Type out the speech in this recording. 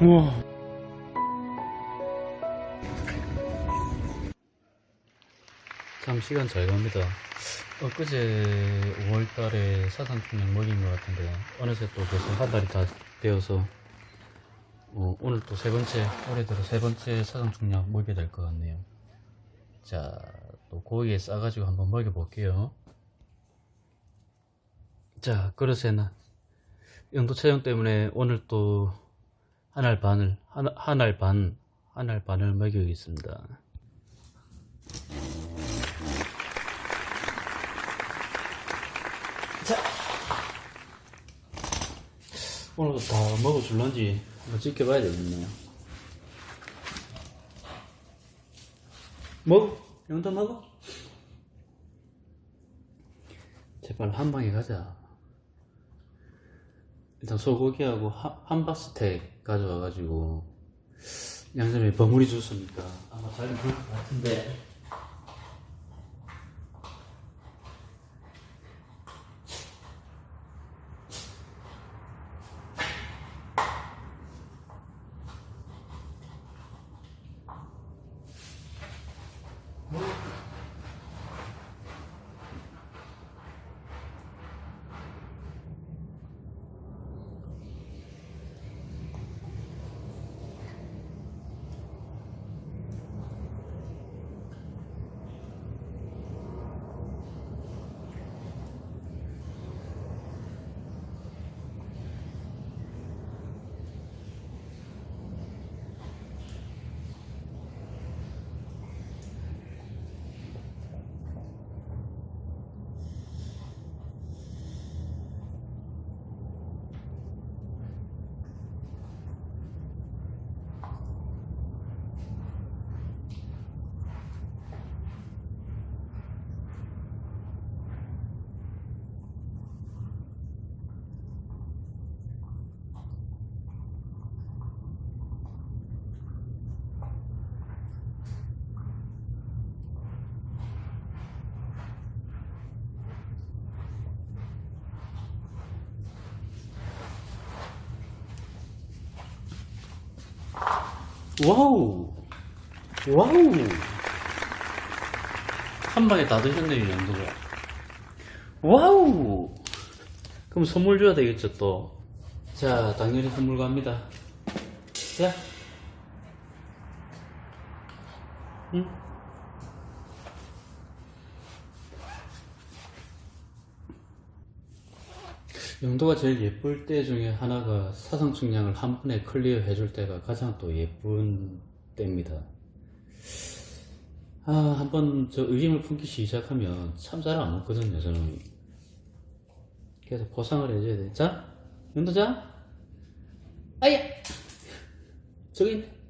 우와. 참 시간 잘 갑니다. 엊그제 5월달에 사상충약 먹인 것 같은데 어느새 또 벌써 한 달이 다 되어서 어, 오늘 또 세 번째 올해 들어 세 번째 사상충약 먹게 될 것 같네요. 자, 또 고기에 싸가지고 한번 먹여볼게요. 자, 그릇에는 영도 촬영 때문에 오늘 또 한 알 반을 한, 한알 반, 한 알 반을 먹여야겠습니다. 자, 오늘도 다 먹어줄런지 한번 지켜봐야 되겠네요. 먹어, 영도 먹어. 제발 한 방에 가자. 일단 소고기하고 하- 함박스텍 가져와가지고 양념에 버무리 줬으니까 아마 잘 먹을 것 같은데 와우. 와우. 한 방에 다 드셨네요 이 정도가. 와우. 그럼 선물 줘야 되겠죠 또 자 당연히 선물 갑니다. 자. 응? 영도가 제일 예쁠 때 중에 하나가 사상충량을 한 번에 클리어 해줄 때가 가장 또 예쁜 때입니다. 아, 한번 저 의심을 품기 시작하면 참 잘 안 먹거든요, 저는. 그래서 보상을 해줘야 돼. 자, 영도 자. 아야! 저기 있네.